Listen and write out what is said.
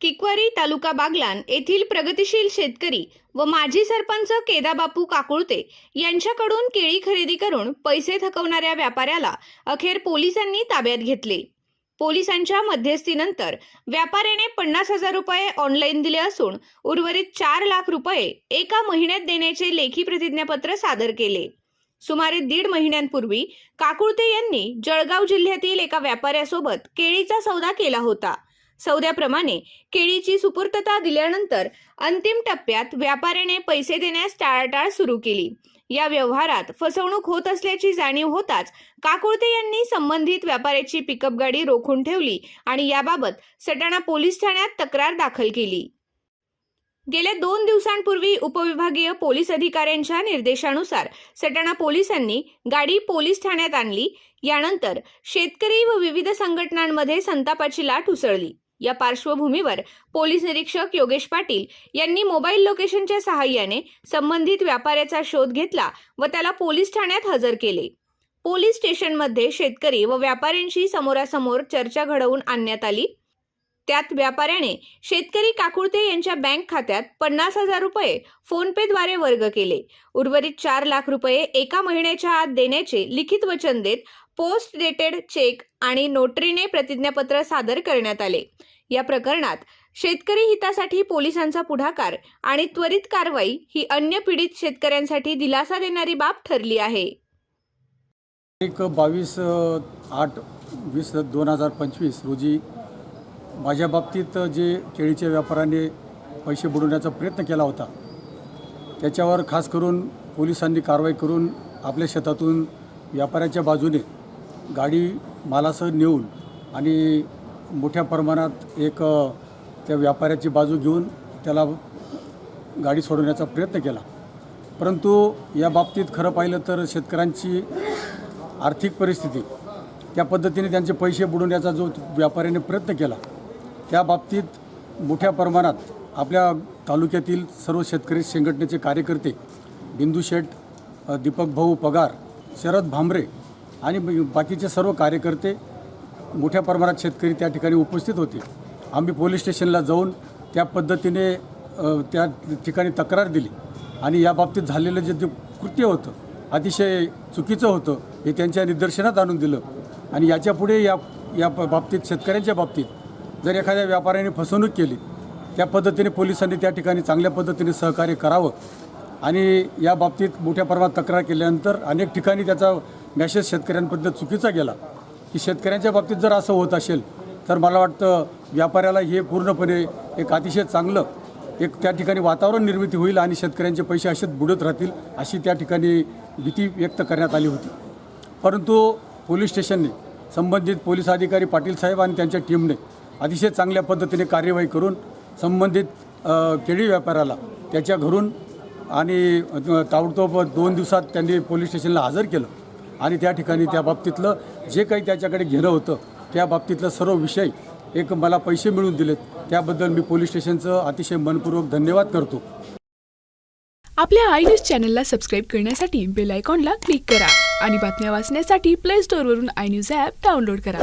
किकवारी तालुका बागलान येथील प्रगतिशील शेतकरी व माजी सरपंच केदाबापू काकुळते यांच्याकडून केळी खरेदी करून पैसे थकवणाऱ्या व्यापाऱ्याला अखेर पोलिसांनी ताब्यात घेतले. पोलिसांच्या मध्यस्थीनंतर व्यापाऱ्याने पन्नास हजार रुपये ऑनलाईन दिले असून उर्वरित चार लाख रुपये एका महिन्यात देण्याचे लेखी प्रतिज्ञापत्र सादर केले. सुमारे दीड महिन्यांपूर्वी काकुळते यांनी जळगाव जिल्ह्यातील एका व्यापाऱ्यासोबत केळीचा सौदा केला होता. सौद्याप्रमाणे केळीची सुपूर्तता दिल्यानंतर अंतिम टप्प्यात व्यापाऱ्याने पैसे देण्यास टाळाटाळ सुरू केली. या व्यवहारात फसवणूक होत असल्याची जाणीव होताच काकुळते यांनी संबंधित व्यापाऱ्याची पिकअप गाडी रोखून ठेवली आणि याबाबत सटाणा पोलीस ठाण्यात तक्रार दाखल केली. गेल्या दोन दिवसांपूर्वी उपविभागीय पोलीस अधिकाऱ्यांच्या निर्देशानुसार सटाणा पोलिसांनी गाडी पोलीस ठाण्यात आणली. यानंतर शेतकरी व विविध संघटनांमध्ये संतापाची लाट उसळली. या पार्श्वभूमीवर पोलीस निरीक्षक योगेश पाटील यांनी मोबाईल लोकेशनच्या सहाय्याने संबंधित व्यापाऱ्याचा शोध घेतला व त्याला पोलीस ठाण्यात हजर केले. पोलीस स्टेशनमध्ये शेतकरी व व्यापाऱ्यांशी समोरासमोर चर्चा घडवून आणण्यात आली. त्यात व्यापाऱ्याने शेतकरी काकुळते यांच्या बँक खात्यात पन्नास हजार रुपये फोनपेद्वारे वर्ग केले. उर्वरित चार लाख रुपये एका महिन्याच्या आत देण्याचे लिखित वचन देत पोस्ट डेटेड चेक आणि नोटरीने प्रतिज्ञापत्र सादर करण्यात आले. या प्रकरणात शेतकरी हितासाठी पोलिसांचा पुढाकार आणि त्वरित कारवाई ही अन्य पीडित शेतकऱ्यांसाठी दिलासा देणारी बाब ठरली आहे. एक बावीस आठ वीस दोन हजार पंचवीस रोजी माझ्या बाबतीत जे केळीच्या व्यापाऱ्याने पैसे बुडवण्याचा प्रयत्न केला होता त्याच्यावर खास करून पोलिसांनी कारवाई करून आपल्या शेतातून व्यापाऱ्याच्या बाजूने गाडी मालासह नेऊन आणि मोठ्या प्रमाणात एक त्या व्यापाऱ्याची बाजू घेऊन त्याला गाडी सोडवण्याचा प्रयत्न केला. परंतु या बाबतीत खरं पाहिलं तर शेतकऱ्यांची आर्थिक परिस्थिती त्या पद्धतीने त्यांचे पैसे बुडवण्याचा जो व्यापाऱ्याने प्रयत्न केला त्या बाबतीत मोठ्या प्रमाणात आपल्या तालुक्यातील सर्व शेतकरी संघटनेचे कार्यकर्ते बिंदू शेठ दीपक भाऊ पगार शरद भांबरे आणि बाकीचे सर्व कार्यकर्ते मोठ्या प्रमाणात शेतकरी त्या ठिकाणी उपस्थित होते. आम्ही पोलीस स्टेशनला जाऊन त्या पद्धतीने त्या ठिकाणी तक्रार दिली. आणि या बाबतीत झालेलं जे कृत्य होतं अतिशय चुकीचं होतं हे त्यांच्या निदर्शनात आणून दिलं. आणि याच्यापुढे या या बाबतीत शेतकऱ्यांच्या बाबतीत जर एखाद्या व्यापाऱ्याने फसवणूक केली त्या पद्धतीने पोलिसांनी त्या ठिकाणी चांगल्या पद्धतीने सहकार्य करावं. आणि या बाबतीत मोठ्या प्रमाणात तक्रार केल्यानंतर अनेक ठिकाणी त्याचा मॅसेज शेतकऱ्यांबद्दल चुकीचा गेला. की शेतकऱ्यांच्या बाबतीत जर असं होत असेल तर मला वाटतं व्यापाऱ्याला हे पूर्णपणे एक अतिशय चांगलं एक त्या ठिकाणी वातावरण निर्मिती होईल आणि शेतकऱ्यांचे पैसे असेच बुडत राहतील अशी त्या ठिकाणी भीती व्यक्त करण्यात आली होती. परंतु पोलीस स्टेशनने संबंधित पोलीस अधिकारी पाटील साहेब आणि त्यांच्या टीमने अतिशय चांगल्या पद्धतीने कार्यवाही करून संबंधित केळी व्यापाऱ्याला त्याच्या घरून आणि ताबडतोब दोन दिवसात त्यांनी पोलीस स्टेशनला हजर केलं. आणि त्या ठिकाणी त्या बाबतीतलं जे काही त्याच्याकडे घेणं होतं त्या बाबतीतलं सर्व विषय एक मला पैसे मिळून दिलेत. त्याबद्दल मी पोलीस स्टेशनचं अतिशय मनपूर्वक धन्यवाद करतो. आपल्या आय न्यूज चॅनलला सबस्क्राईब करण्यासाठी बेल आयकॉनला क्लिक करा आणि बातम्या वाचण्यासाठी प्ले स्टोअरवरून आय न्यूज ॲप डाउनलोड करा.